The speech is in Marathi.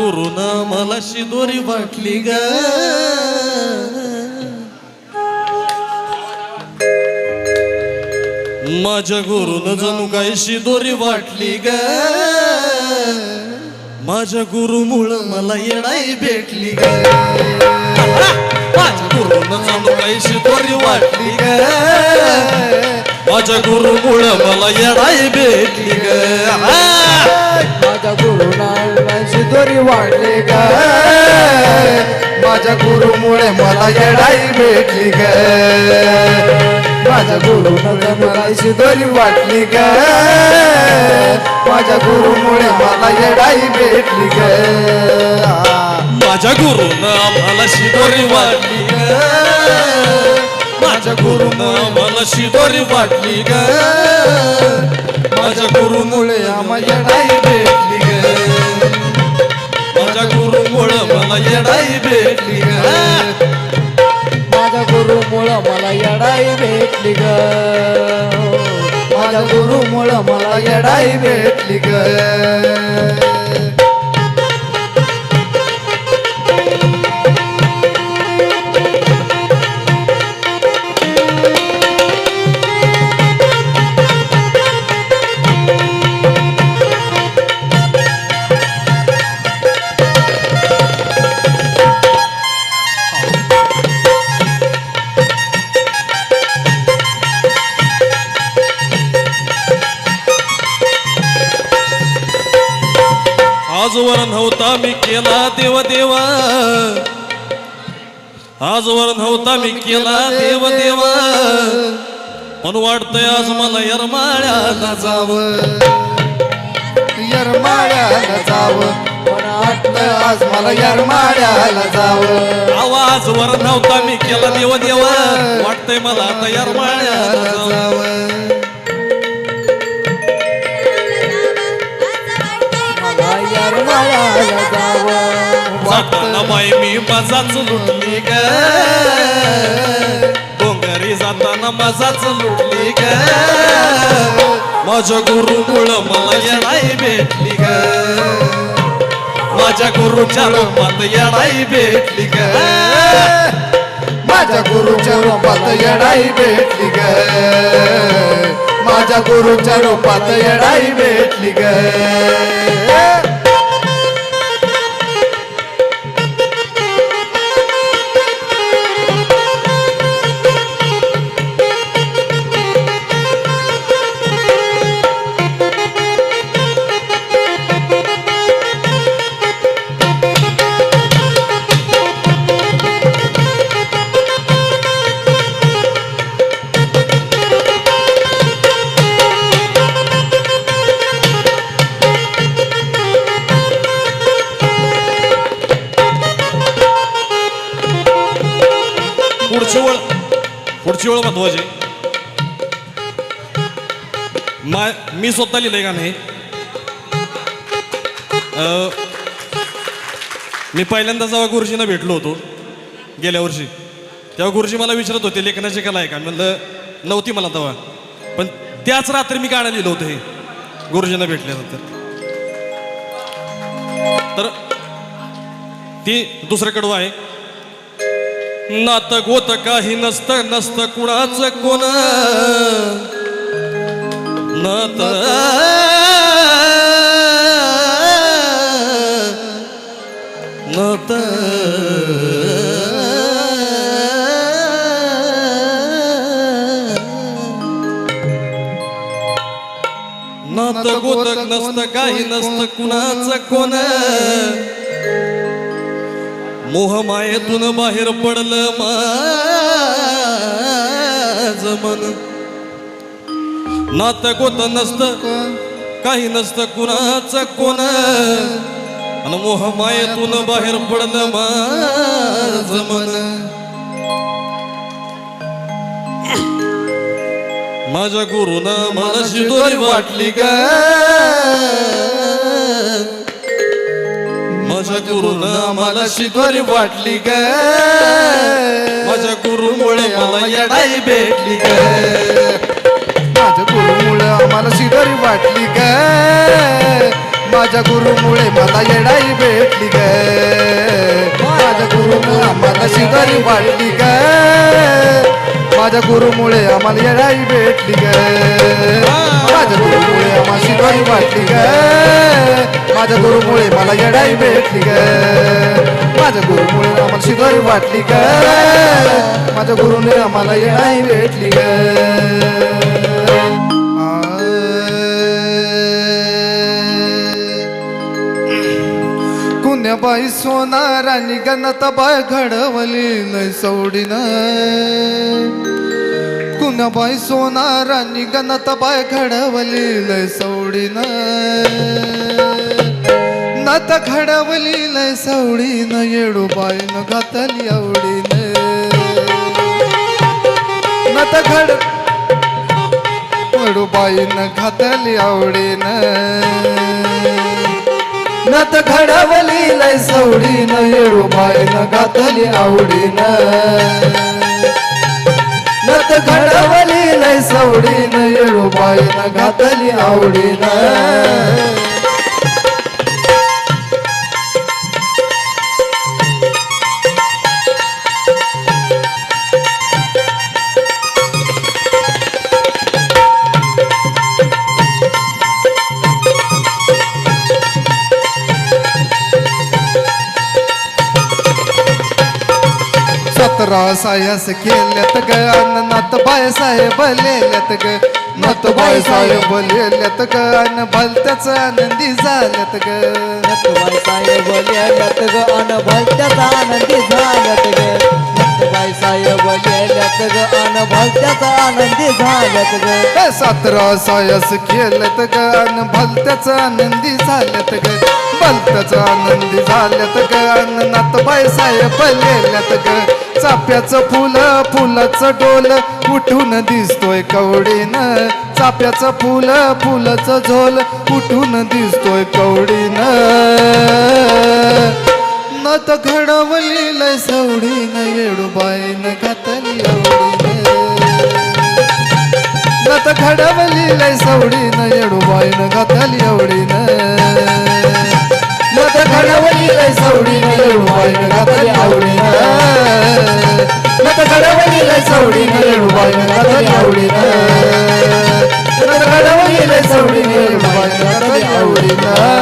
माझ्या गुरुनं मला शिदोरी वाटली ग. माझ्या गुरुनं जणू काही शिदोरी वाटली ग. माझ्या गुरुमुळं मला येणाई भेटली ग. माझ्या गुरुनं जणू काही शिदोरी वाटली ग. माझ्या गुरुमुळं मला येणाई भेटली ग. माझ्या गुरुना दोरी वाढली ग माझ्या गुरुमुळे मला येडाई भेटली ग. माझ्या गुरुमुळे मला शिदोरी वाटली ग. माझ्या गुरुमुळे मला येडाई भेटली ग. माझ्या गुरुनं आम्हाला शिदोरी वाटली ग. माझ्या गुरुनं आम्हाला शिदोरी वाटली ग. माझ्या गुरुमुळे आम्हाला येडाई भेटली येडाई भेटली ग. माझ्या गुरुमुळं मला येडाई भेटली ग. माझ्या गुरुमुळे मला येडाई भेटली ग. केला देव देवा. आजवर नव्हता मी केला देव देवा पण वाटतंय आज मला यरमाळ्याला जाव. यरमाळ्याला जाव. पण आठलं आज मला यरमाळ्याला जाव. आवाजवर नव्हता मी केला देव देवा. वाटतंय मला आता यरमाळ्याला जावं. जाताना बाई मी मजाच लुटली ग डोंगरी जाताना मजाच लुटली ग माझ्या गुरुमुळं मला येणाई भेटली ग माझ्या गुरुच्या रूपात येणाई भेटली ग माझ्या गुरुच्या रूपात येडाई भेटली ग. माझ्या गुरुच्या रूपात येडाई भेटली ग. पुढची ओळ महत्वाची मा मी स्वतः लिहिलंय का नाही मी पहिल्यांदा जेव्हा गुरुजींना भेटलो होतो गेल्या वर्षी तेव्हा गुरुजी मला विचारत होते लेखनाची कला आहे का म्हणलं नव्हती मला तेव्हा पण त्याच रात्री मी गाणं लिहिलं होतं हे गुरुजींना भेटल्यानंतर तर ती दुसरं कडवं आहे नात गोत काही नसत नसत कुणाच कोण? नात. नात. नात गोत नसत काही नसत कुणाच कोण? मोह मायेतून बाहेर पडलं मन. नात गोत नसत काही नसत कुणाच कोण? आणि मोह मायेतून बाहेर पडलं माझ मन. माझ्या गुरुनं मला शिदोरी वाटली माझ्या गुरुनं मला शिदोरी वाटली ग. माझ्या गुरुमुळे मला येडाई भेटली ग. माझ्या गुरुमुळे आम्हाला शिदोरी वाटली ग. माझ्या गुरुमुळे मला येडाई भेटली ग. माझ्या गुरुमुळे आम्हाला शिदोरी वाटली ग. माझ्या गुरुमुळे आम्हाला येडाई भेटली ग. माझ्या गुरुमुळे आम्हाला शिदोरी वाटली ग. माझ्या गुरुमुळे मला येडाई भेटली ग. माझ्या गुरुमुळे आम्हाला शिदोरी वाटली ग. माझ्या गुरुने आम्हाला येडाई भेटली ग. कुण्याबाई सोनारानी गणताबाई घडवली लय सवडीन. कुणाबाई सोनारानी गणताबाई घडवली लय सवडीन. नत घडवली लय सवडीन येडूबाईन घातली आवडीन. नत घड येडूबाईन घातली आवडीन. नत घडवली लय सवडीन येडूबाईन घातली आवडीन. नत घडवली लय सवडीन येडूबाईन घातली आवडीन. सतरा सायस केल्यात ग अन नात बाय साहेब लिहिल्यात ग. नात बाय साहेब लिहिल्यात ग अन भलत्याच आनंदी झाल्यात ग. नथबाई साहेब लिहिल्यात ग अन भलत्याचा आनंदी झाल्यात ग. नथबाई साहेब लिहिल्यात ग अन भलत्याचा आनंदी झाल्यात ग. ए, सतरा सायस केल्यात ग अन भलत्याच आनंदी झाल्यात ग. भलत्याच आनंदी झाल्यात ग अन नात बाय साहेब लिहिल्यात ग. चाप्याचं फुल फुलाचं डोल उठून दिसतोय कवडीन. चाप्याचं फुल फुलाचं झोल उठून दिसतोय कवडीन. नत घडवली लय सवडीन येडूबाईन घातली आवडीन. नत घडवली लय सवडीन येडूबाईन घातली आवडीन. नत घडवली लय सवडीन येडूबाईन घातली आवडीन. नत घडवली लय सवडीन येडूबाईन घातली आवडीन. नत घडवली सवडीन येडूबाईन घातली आवडीन.